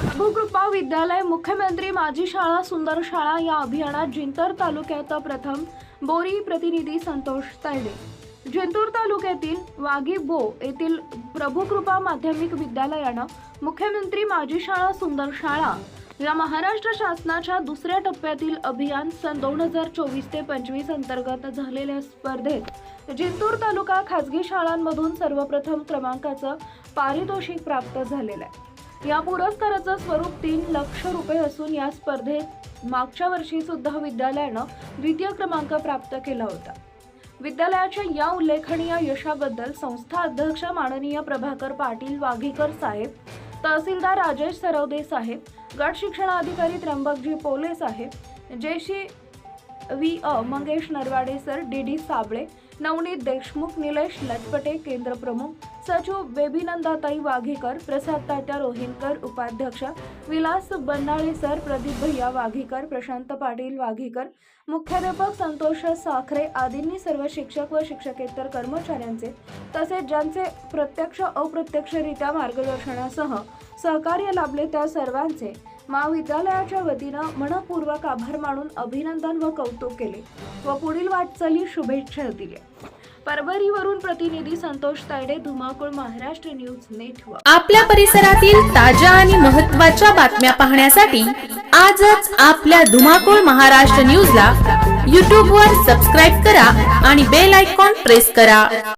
भूकृपा विद्यालय मुख्यमंत्री माझी शाळा सुंदर शाळा या अभियानात जिंतर तालुक्यात प्रथम बोरी प्रतिनिधी संतोष तैडे जिंतूर तालुक्यातील वाघीबो येथील प्रभुकृपा माध्यमिक विद्यालयानं मुख्यमंत्री माझी शाळा सुंदर शाळा या महाराष्ट्र शासनाच्या दुसऱ्या टप्प्यातील अभियान सन दोन हजार चोवीस ते पंचवीस अंतर्गत झालेल्या स्पर्धेत जिंतूर तालुका खासगी शाळांमधून सर्वप्रथम क्रमांकाचं पारितोषिक प्राप्त झालेलं आहे. या पुरस्काराचं स्वरूप तीन लक्ष रुपये असून या स्पर्धेत मागच्या वर्षी सुद्धा विद्यालयानं द्वितीय क्रमांक प्राप्त केला होता. विद्यालयाच्या या उल्लेखनीय यशाबद्दल संस्था अध्यक्ष माननीय प्रभाकर पाटील वाघेकर साहेब तहसीलदार राजेश सरवदे साहेब गट शिक्षणाधिकारी त्र्यंबकजी पोले साहेब जेशी व्ही. अ. Mangesh Narwade sir. D. D. Sable Navneet Deshmukh Nilesh Latpate केंद्र प्रमुख सचिव बेबीनंदाताई वाघेकर प्रसाद तात्या रोहिणकर उपाध्यक्ष विलास बन्नाळे सर. प्रदीप भैया वाघेकर प्रशांत पाटील वाघेकर मुख्याध्यापक संतोष साखरे आदींनी सर्व शिक्षक व शिक्षकेतर कर्मचाऱ्यांचे तसेच ज्यांचे प्रत्यक्ष अप्रत्यक्षरित्या मार्गदर्शनासह सहकार्य लाभले त्या सर्वांचे महाविद्यालयाच्या वतीनं मनपूर्वक आभार मानून अभिनंदन व कौतुक केले व पुढील वाटचाली शुभेच्छा दिल्या. परभणीवरून प्रतिनिधी संतोष तायडे धुमाकूळ महाराष्ट्र न्यूज नेटवर्क. आपल्या परिसरातील ताज्या आणि महत्त्वाच्या बातम्या पाहण्यासाठी आजच आपल्या धुमाकूळ महाराष्ट्र न्यूजला यूट्यूबवर सबस्क्राईब करा आणि बेल आयकॉन प्रेस करा.